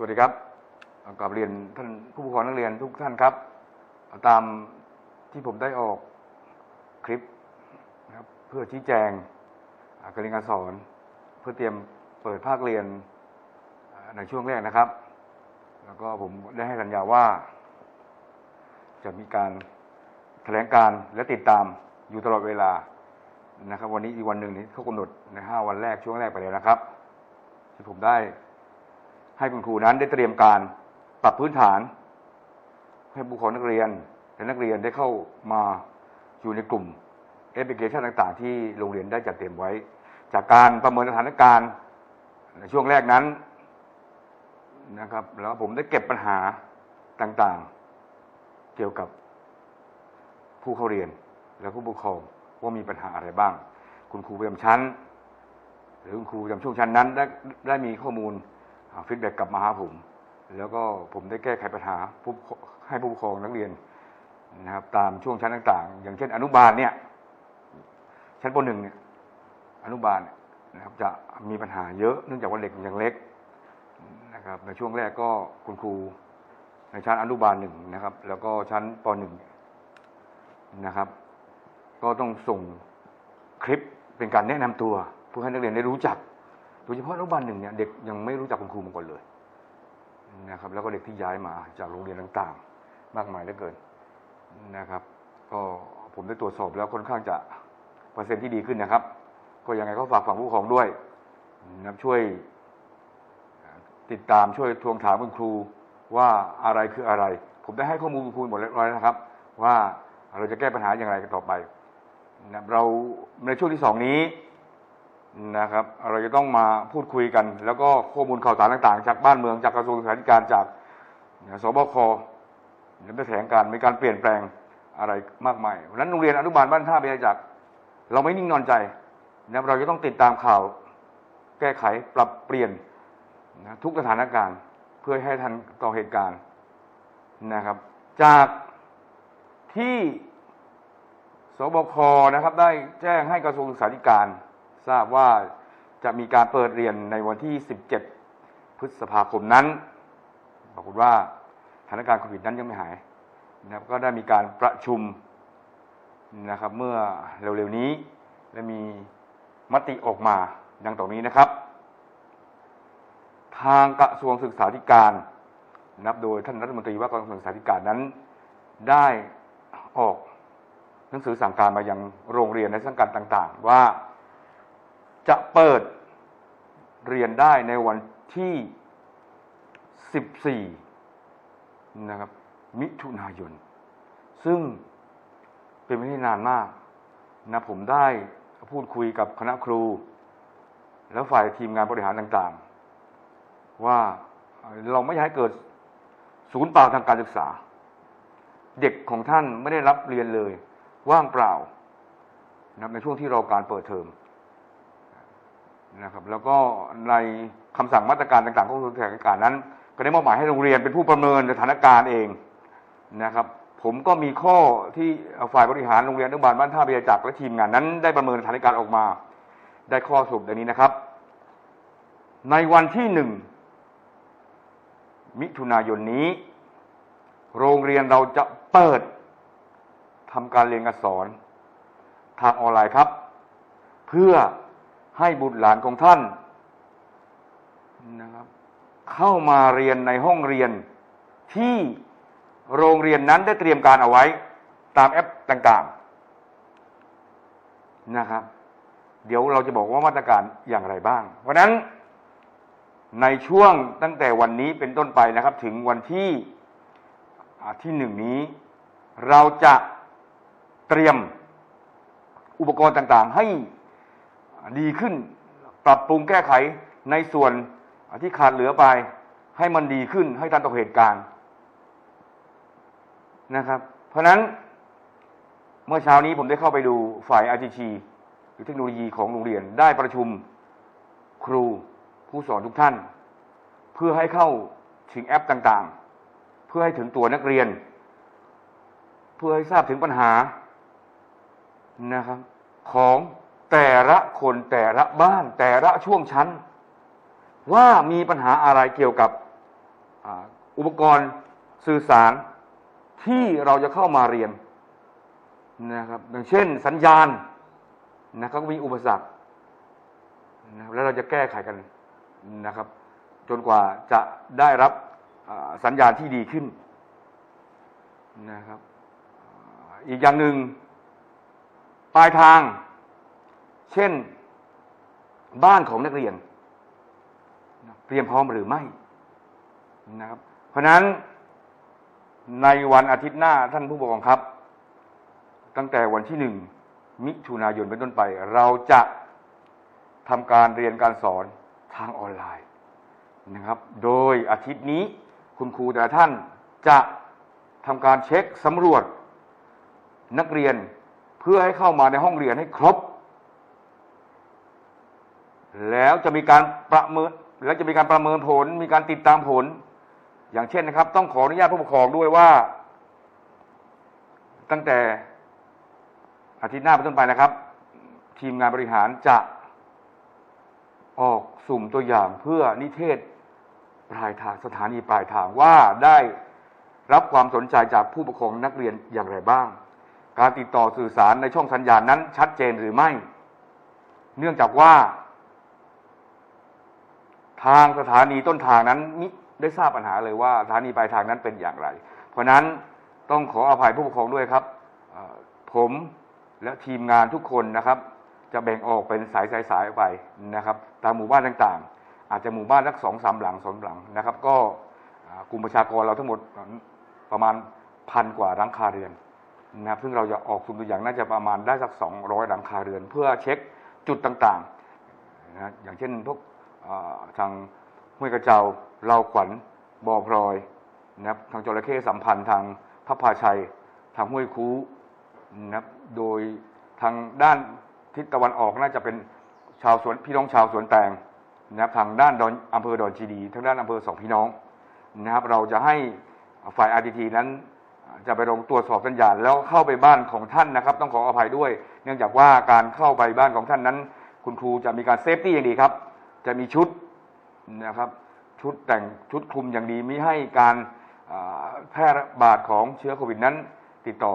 สวัสดีครับกลับเรียนท่านผู้ปกครองนักเรียนทุกท่านครับ ตามที่ผมได้ออกคลิปนะครับเพื่อชี้แจงการเรียนการสอน เพื่อเตรียมเปิดภาคเรียนในช่วงแรกนะครับ แล้วก็ผมได้ให้สัญญาว่า จะมีการแถลงการและติดตามอยู่ตลอดเวลานะครับ วันนี้อีกวันหนึ่งนี้เขากำหนดในห้าวันแรกช่วงแรกไปแล้วนะครับ ที่ผมได้ ให้คุณครูนั้นได้เตรียมการปรับพื้นฐาน ให้บุคคลนักเรียนและนักเรียนได้เข้ามาอยู่ในกลุ่มแอปพลิเคชันต่าง ๆ ที่โรงเรียนได้จัดเตรียมไว้ จากการประเมินสถานการณ์ในช่วงแรกนั้นนะครับ แล้วผมได้เก็บปัญหาต่างๆ เกี่ยวกับผู้เข้าเรียนและผู้ปกครองว่ามีปัญหาอะไรบ้าง คุณครูประจำชั้น หรือคุณครูประจำช่วงชั้นนั้นได้ได้มีข้อมูล ฟีดแบ็กกลับมาหาผม แล้วก็ผมได้แก้ไขปัญหาผู้ให้ผู้ปกครองนักเรียนนะครับ ตามช่วงชั้นต่าง ๆ อย่างเช่น อนุบาลเนี่ย ชั้นปหนึ่งเนี่ย อนุบาลนะครับ จะมีปัญหาเยอะเนื่องจากว่าเด็กยังเล็กนะครับ ในช่วงแรกก็คุณครูในชั้นอนุบาลหนึ่งนะครับ แล้วก็ชั้นปหนึ่งนะครับ ก็ต้องส่งคลิปเป็นการแนะนำตัวเพื่อให้นักเรียนได้รู้จัก ดยเฉพาะอนุบาลหนึ่งเนี่ยเด็กยังไม่รู้จักคุณครูมาก่อนเลยนะครับ แล้วก็เด็กที่ย้ายมาจากโรงเรียนต่างๆ มากมายเหลือเกินนะครับ ก็ผมได้ตรวจสอบแล้วค่อนข้างจะเปอร์เซ็นต์ที่ดีขึ้นนะครับ ก็ยังไงก็ฝากฝั่งผู้ปกครองด้วยนะช่วยติดตามช่วยทวงถามคุณครูว่าอะไรคืออะไร ผมได้ให้ข้อมูลคุณครูหมดเรียบร้อยนะครับ ว่าเราจะแก้ปัญหาอย่างไรกันต่อไปนะเราในช่วงที่สองนี้ นะครับ เราจะต้องมาพูดคุยกัน แล้วก็ข้อมูลข่าวสารต่าง ๆ จากบ้านเมืองจากกระทรวงศึกษาธิการจากสบคได้แถลงการมีการเปลี่ยนแปลงอะไรมากมายเพราะฉะนั้นโรงเรียนอนุบาลบ้านท่าเบียจากเราไม่นิ่งนอนใจนะเราจะต้องติดตามข่าวแก้ไขปรับเปลี่ยนนะทุกสถานการณ์ เพื่อให้ทันต่อเหตุการณ์นะครับ จากที่สบคนะครับได้แจ้งให้กระทรวงศึกษาธิการ ทราบว่าจะมีการเปิดเรียนในวันที่ 17 พฤษภาคมนั้นปรากฏว่าสถานการณ์โควิดนั้นยังไม่หายนะครับก็ได้มีการประชุมนะครับเมื่อเร็วๆนี้และมีมติออกมาดังต่อนี้นะครับ ทางกระทรวงศึกษาธิการนับโดยท่านรัฐมนตรีว่าการกระทรวงศึกษาธิการนั้น ได้ออกหนังสือสั่งการมายังโรงเรียนในสังกัดต่าง ๆ ว่า จะเปิดเรียนได้ในวันที่ 14 นะครับ มิถุนายน ซึ่งเป็นไม่ได้นานมากนะผมได้พูดคุยกับคณะครู แล้วฝ่ายทีมงานบริหารต่างๆ ว่าเราไม่อยากให้เกิดศูนย์เปล่าทางการศึกษา เด็กของท่านไม่ได้รับเรียนเลย ว่างเปล่านะในช่วงที่รอการเปิดเทอม นะครับ แล้วก็ในคำสั่งมาตรการต่างๆของกระทรวงกาธิการนั้น ก็ได้มอบหมายให้โรงเรียนเป็นผู้ประเมินสถานการณ์เองนะครับ ผมก็มีข้อที่ฝ่ายบริหารโรงเรียนอนุบาลบ้านท่าเบียจักรและทีมงานนั้น ได้ประเมินสถานการณ์ออกมา ได้ข้อสรุปดังนี้นะครับ ในวันที่หนึ่งมิถุนายนนี้ โรงเรียนเราจะเปิดทำการเรียนการสอน ทางออนไลน์ครับ เพื่อ ให้บุตรหลานของท่านนะครับ เข้ามาเรียนในห้องเรียนที่โรงเรียนนั้นได้เตรียมการเอาไว้ ตามแอปต่างๆนะครับ เดี๋ยวเราจะบอกว่ามาตรการอย่างไรบ้าง เพราะนั้นในช่วงตั้งแต่วันนี้เป็นต้นไปนะครับ ถึงวันที่ที่หนึ่งนี้ เราจะเตรียมอุปกรณ์ต่างๆ ให้ ดีขึ้น ปรับปรุงแก้ไขในส่วนที่ขาดเหลือไป ให้มันดีขึ้นให้ทันต่อเหตุการณ์นะครับ เพราะนั้นเมื่อเช้านี้ผมได้เข้าไปดูฝ่าย RTC หรือเทคโนโลยีของโรงเรียนได้ประชุมครูผู้สอนทุกท่าน เพื่อให้เข้าถึงแอปต่างๆ เพื่อให้ถึงตัวนักเรียน เพื่อให้ทราบถึงปัญหานะครับของ แต่ละคนแต่ละบ้านแต่ละช่วงชั้น ว่ามีปัญหาอะไรเกี่ยวกับอุปกรณ์สื่อสารที่เราจะเข้ามาเรียนนะครับอย่างเช่นสัญญาณนะครับก็มีอุปสรรคนะครับแล้วเราจะแก้ไขกันนะครับ จนกว่าจะได้รับสัญญาณที่ดีขึ้นนะครับ อีกอย่างหนึ่งปลายทาง เช่น บ้านของนักเรียนเตรียมพร้อมหรือไม่นะครับ เพราะนั้นในวันอาทิตย์หน้าท่านผู้ปกครองครับ ตั้งแต่วันที่หนึ่งมิถุนายนเป็นต้นไป เราจะทำการเรียนการสอนทางออนไลน์นะครับ โดยอาทิตย์นี้คุณครูแต่ละท่านจะทำการเช็คสำรวจนักเรียนเพื่อให้เข้ามาในห้องเรียนให้ครบ แล้วจะมีการประเมินแล้วจะมีการประเมินผล มีการติดตามผล อย่างเช่นนะครับ ต้องขออนุญาตผู้ปกครองด้วยว่า ตั้งแต่อาทิตย์หน้าเป็นต้นไปนะครับ ทีมงานบริหารจะออกสุ่มตัวอย่างเพื่อนิเทศปลายทางสถานีปลายทางว่าได้รับความสนใจจากผู้ปกครองนักเรียนอย่างไรบ้าง การติดต่อสื่อสารในช่องสัญญาณนั้นชัดเจนหรือไม่ เนื่องจากว่า ทางสถานีต้นทางนั้นมิได้ทราบปัญหาเลยว่าสถานีปลายทางนั้นเป็นอย่างไร เพราะฉะนั้นต้องขออภัยผู้ปกครองด้วยครับ ผมและทีมงานทุกคนนะครับ จะแบ่งออกเป็นสายสายสายๆไปนะครับ ตามหมู่บ้านต่างๆ อาจจะหมู่บ้านสักสองสามหลังสองหลังนะครับ ก็กลุ่มประชากรเราทั้งหมดประมาณพันกว่าหลังคาเรือนนะครับซึ่งเราจะออกสุ่มตัวอย่างน่าจะประมาณได้สักสองร้อยหลังคาเรือน เพื่อเช็คจุดต่างๆนะอย่างเช่นพวก ทางห้วยกระเจ้าเราขวัญบ่อพลอยนะครับทางจระเข้สัมพันธ์ทางพระพาชัย ทางห้วยคูนะครับโดยทางด้านทิศตะวันออกน่าจะเป็นชาวสวนพี่น้องชาวสวนแตงนะครับทางด้านดอนอำเภอดอนจีดี ทางด้านอำเภอสองพี่น้องนะครับเราจะให้ฝ่ายอาร์ทีนั้นจะไปลงตรวจสอบสัญญาณแล้วเข้าไปบ้านของท่านนะครับ ต้องขออภัยด้วย เนื่องจากว่าการเข้าไปบ้านของท่านนั้น คุณครูจะมีการเซฟตี้อย่างดีครับ จะมีชุดนะครับชุดแต่งชุดคลุมอย่างดีไม่ให้การแพร่ระบาดของเชื้อโควิดนั้น ติดต่อ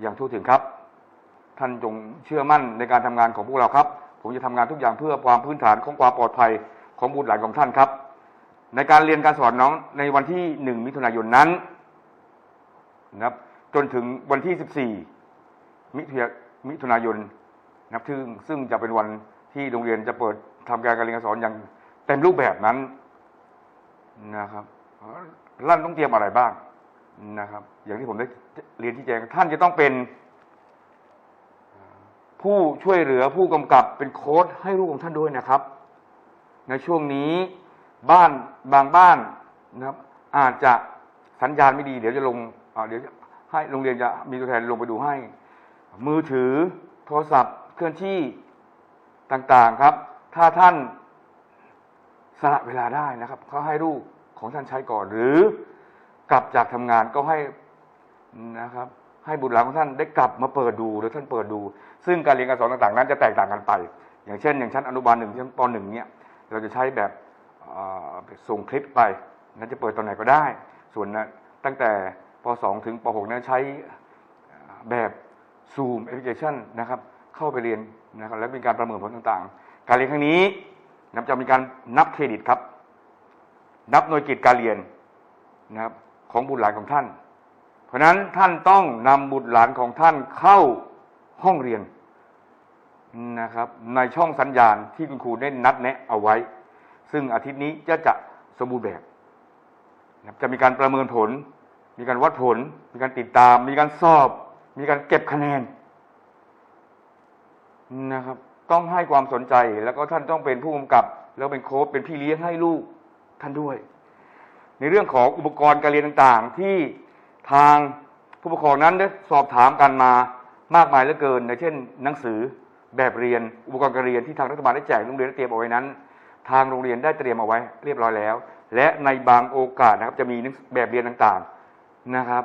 อย่างทั่วถึงครับ ท่านจงเชื่อมั่นในการทำงานของพวกเราครับ ผมจะทำงานทุกอย่างเพื่อความพื้นฐานของความปลอดภัยของบุตรหลานของท่านครับ ในการเรียนการสอนน้องในวันที่หนึ่งมิถุนายนนั้นนะครับจนถึงวันที่ 14 มิถุนายมิถุนายนนะครับซึ่งซึ่งจะเป็นวัน ที่โรงเรียนจะเปิดทำการการเรียนการสอนอย่างเต็มรูปแบบนั้นนะครับลั่นต้องเตรียมอะไรบ้างนะครับ อย่างที่ผมได้เรียนที่แจ้งท่านจะต้องเป็น ผู้ช่วยเหลือผู้กำกับเป็นโค้ดให้ลูกของท่านด้วยนะครับ ในช่วงนี้บ้านบางบ้านนะครับ อาจจะสัญญาณไม่ดี เดี๋ยวจะลงเดี๋ยวให้โรงเรียนจะมีตัวแทนลงไปดูให้ มือถือโทรศัพท์เคลื่อนที่ ต่างๆครับ ถ้าท่านสละเวลาได้นะครับเขาให้ลูกของท่านใช้ก่อน หรือกลับจากทำงานก็ให้นะครับ ให้บุตรหลานของท่านได้กลับมาเปิดดูหรือท่านเปิดดู ซึ่งการเรียนการสอนต่างๆ นั้นจะแตกต่างกันไป อย่างเช่น อย่างชั้นอนุบาลหนึ่งชั้นปหนึ่งเนี่ยเราจะใช้แบบส่งคลิปไปนั้นจะเปิดตอนไหนก็ได้ ส่วนนะตั้งแต่ป .2 ถึงป .6 นั้นใช้แบบซูมแอปพลิเคชันนะครับ เข้าไปเรียนนะครับและมีการประเมินผลต่างๆ การเรียนครั้งนี้นับจะมีการนับเครดิตครับ นับหน่วยกิจการเรียนนะครับของบุตรหลานของท่าน เพราะฉะนั้นท่านต้องนำบุตรหลานของท่านเข้าห้องเรียนนะครับในช่องสัญญาณที่คุณครูได้นัดแนะเอาไว้ ซึ่งอาทิตย์นี้จะจะสมบูรณ์แบบ จะมีการประเมินผล มีการวัดผล มีการติดตาม มีการสอบ มีการเก็บคะแนน นะครับ ต้องให้ความสนใจแล้วก็ท่านต้องเป็นผู้กำกับ แล้วเป็นโค้ชเป็นพี่เลี้ยงให้ลูกท่านด้วย ในเรื่องของอุปกรณ์การเรียนต่างๆ ที่ทางผู้ปกครองนั้นได้สอบถามกันมามากมายเหลือเกินในเช่น หนังสือแบบเรียนอุปกรณ์การเรียนที่ทางรัฐบาลได้แจกโรงเรียนได้เตรียมเอาไว้นั้น ทางโรงเรียนได้เตรียมเอาไว้ เรียบร้อยแล้ว และในบางโอกาสนะครับจะมีหนังสือแบบเรียนต่างๆนะครับ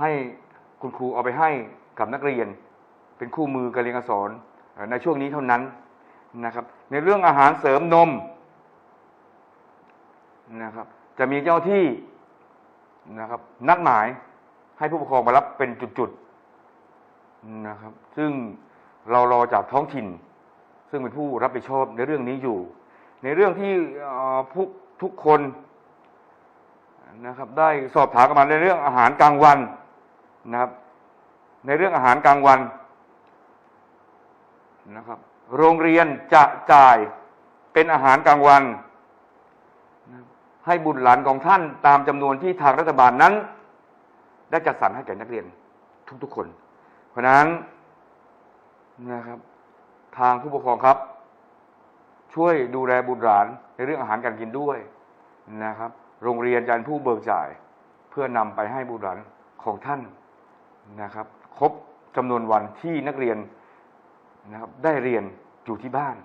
ให้คุณครูเอาไปให้กับนักเรียน เป็นคู่มือการเรียนการสอน ในช่วงนี้เท่านั้นนะครับ ในเรื่องอาหารเสริมนมนะครับ จะมีเจ้าที่นะครับ นัดหมายให้ผู้ปกครองมารับเป็นจุดๆนะครับ ซึ่งเรารอจากท้องถิ่น ซึ่งเป็นผู้รับผิดชอบในเรื่องนี้อยู่ ในเรื่องที่ผู้ทุกคนนะครับ ได้สอบถามกันมาในเรื่องอาหารกลางวันนะครับ ในเรื่องอาหารกลางวัน นะครับ โรงเรียนจะจ่ายเป็นอาหารกลางวัน ให้บุตรหลานของท่านตามจำนวนที่ทางรัฐบาลนั้น ได้จัดสรรให้แก่นักเรียนทุกๆคน เพราะฉะนั้นนะครับ ทางผู้ปกครองครับ ช่วยดูแลบุตรหลานในเรื่องอาหารการกินด้วยนะครับ โรงเรียนจะเป็นผู้เบิกจ่ายเพื่อนำไปให้บุตรหลานของท่านนะครับ ครบจำนวนวันที่นักเรียน นะครับได้เรียนอยู่ที่บ้าน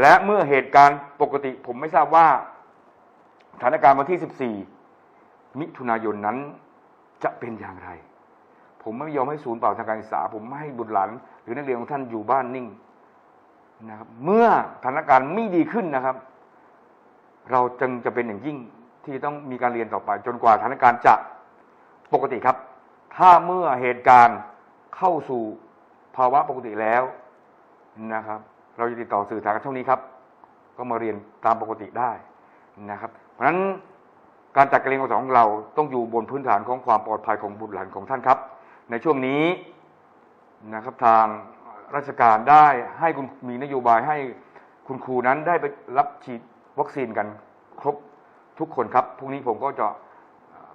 และเมื่อเหตุการณ์ปกติผมไม่ทราบว่าสถานการณ์วันที่ 14 มิถุนายนนั้นจะเป็นอย่างไร ผมไม่ยอมให้ศูนย์เปล่าทางการศึกษา ผมไม่ให้บุตรหลานหรือนักเรียนของท่านอยู่บ้านนิ่งนะครับเมื่อสถานการณ์ไม่ดีขึ้นนะครับ เราจึงจะเป็นอย่างยิ่งที่ต้องมีการเรียนต่อไป จนกว่าสถานการณ์จะปกติครับ ถ้าเมื่อเหตุการณ์เข้าสู่ภาวะปกติแล้ว นะครับ เราจะติดต่อสื่อสารกันเท่านี้ครับ ก็มาเรียนตามปกติได้นะครับ เพราะฉะนั้นการจัดการเรียนการสอนของเราต้องอยู่บนพื้นฐานของความปลอดภัยของบุตรหลานของท่านครับ ในช่วงนี้นะครับทางราชการได้ให้คุณมีนโยบายให้คุณครูนั้นได้ไปรับฉีดวัคซีนกันครบทุกคนครับพรุ่งนี้ผมก็จะ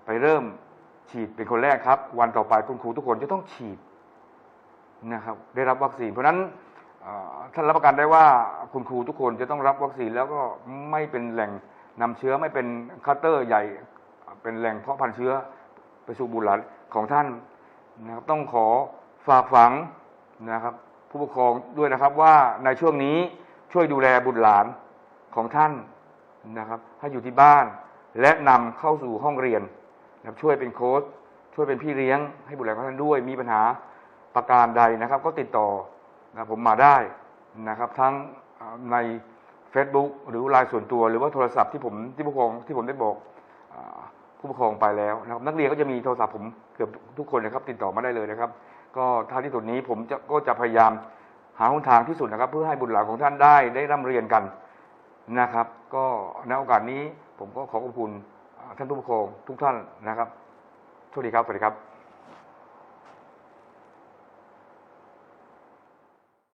ไปเริ่มฉีดเป็นคนแรกครับ วันต่อไปคุณครูทุกคนจะต้องฉีดนะครับ ได้รับวัคซีนเพราะฉะนั้น ท่านรับประกันได้ว่าคุณครูทุกคนจะต้องรับวัคซีนแล้วก็ไม่เป็นแหล่งนำเชื้อไม่เป็นคัตเตอร์ใหญ่ เป็นแหล่งเพาะพันธุ์เชื้อไปสู่บุตรหลานของท่านนะครับต้องขอฝากฝังนะครับ ผู้ปกครองด้วยนะครับว่าในช่วงนี้ช่วยดูแลบุตรหลานของท่านนะครับ ให้อยู่ที่บ้านและนำเข้าสู่ห้องเรียนนะช่วยเป็นโค้ชช่วยเป็นพี่เลี้ยงให้บุตรหลานของท่านด้วยมีปัญหาประการใดนะครับ ก็ติดต่อ นะผมมาได้นะครับ ทั้งใน Facebook หรือไลน์ส่วนตัว หรือว่าโทรศัพท์ที่ผมที่ผู้ปกครองที่ผมได้บอกผู้ปกครองไปแล้วนะครับ นักเรียนก็จะมีโทรศัพท์ผมเกือบทุกคนนะครับ ติดต่อมาได้เลยนะครับ ก็ท้าที่สุดนี้ผมจะก็จะพยายามหาหนทางที่สุดนะครับ เพื่อให้บุตรหลานของท่านได้ได้ร่ำเรียนกันนะครับ ก็ในโอกาสนี้ผมก็ขอขอบคุณท่านผู้ปกครองทุกท่านนะครับสวัสดีครับสวัสดีครับ